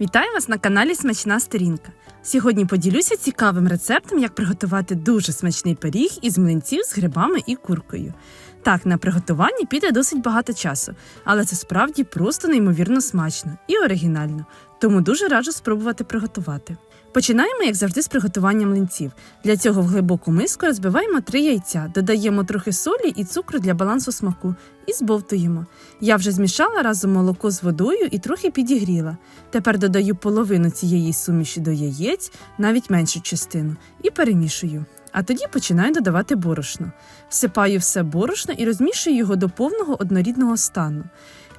Вітаю вас на каналі Смачна Сторінка. Сьогодні поділюся цікавим рецептом, як приготувати дуже смачний пиріг із млинців з грибами і куркою. Так, на приготування піде досить багато часу, але це справді просто неймовірно смачно і оригінально, тому дуже раджу спробувати приготувати. Починаємо, як завжди, з приготування млинців. Для цього в глибоку миску розбиваємо три яйця, додаємо трохи солі і цукру для балансу смаку і збовтуємо. Я вже змішала разом молоко з водою і трохи підігріла. Тепер додаю половину цієї суміші до яєць, навіть меншу частину, і перемішую. А тоді починаю додавати борошно. Всипаю все борошно і розмішую його до повного однорідного стану.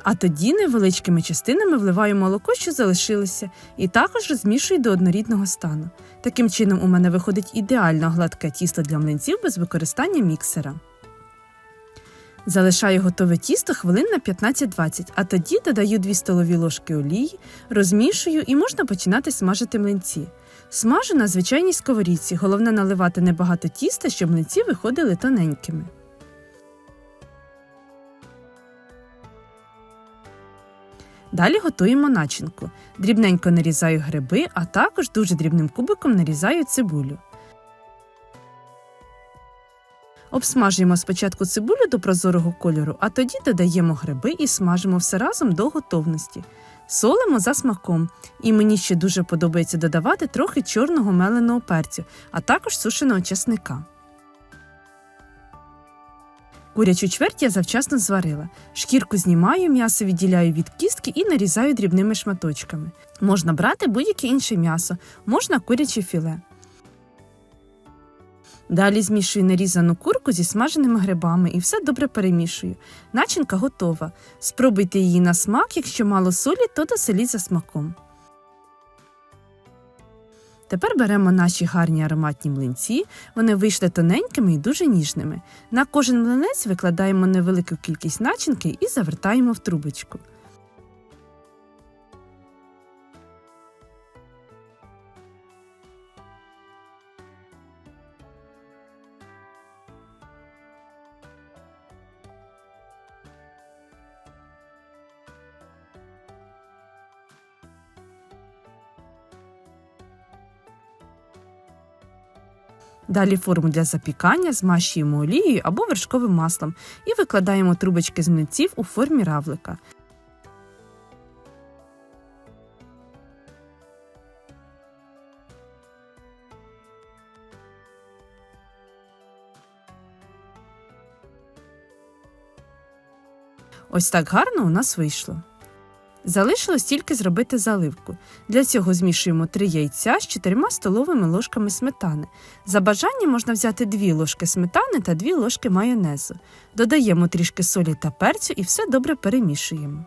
А тоді невеличкими частинами вливаю молоко, що залишилося, і також розмішую до однорідного стану. Таким чином, у мене виходить ідеально гладке тісто для млинців без використання міксера. Залишаю готове тісто хвилин на 15-20, а тоді додаю 2 столові ложки олії, розмішую і можна починати смажити млинці. Смажу на звичайній сковорідці, головне наливати небагато тіста, щоб млинці виходили тоненькими. Далі готуємо начинку. Дрібненько нарізаю гриби, а також дуже дрібним кубиком нарізаю цибулю. Обсмажуємо спочатку цибулю до прозорого кольору, а тоді додаємо гриби і смажимо все разом до готовності. Солимо за смаком, і мені ще дуже подобається додавати трохи чорного меленого перцю, а також сушеного чесника. Курячу чверть я завчасно зварила. Шкірку знімаю, м'ясо відділяю від кістки і нарізаю дрібними шматочками. Можна брати будь-яке інше м'ясо, можна куряче філе. Далі змішую нарізану курку зі смаженими грибами і все добре перемішую. Начинка готова. Спробуйте її на смак, якщо мало солі, то доселіть за смаком. Тепер беремо наші гарні ароматні млинці. Вони вийшли тоненькими і дуже ніжними. На кожен млинець викладаємо невелику кількість начинки і завертаємо в трубочку. Далі форму для запікання змащуємо олією або вершковим маслом і викладаємо трубочки з млинців у формі равлика. Ось так гарно у нас вийшло. Залишилось тільки зробити заливку. Для цього змішуємо 3 яйця з 4 столовими ложками сметани. За бажанням можна взяти 2 ложки сметани та 2 ложки майонезу. Додаємо трішки солі та перцю і все добре перемішуємо.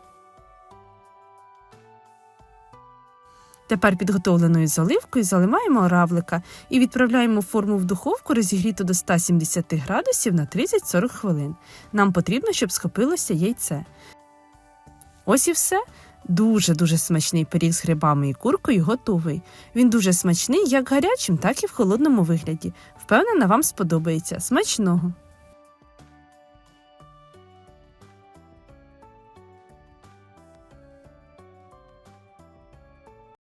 Тепер підготовленою заливкою заливаємо равлика і відправляємо форму в духовку розігріту до 170 градусів на 30-40 хвилин. Нам потрібно, щоб схопилося яйце. Ось і все. Дуже-дуже смачний пиріг з грибами і куркою готовий. Він дуже смачний як гарячим, так і в холодному вигляді. Впевнена, вам сподобається. Смачного!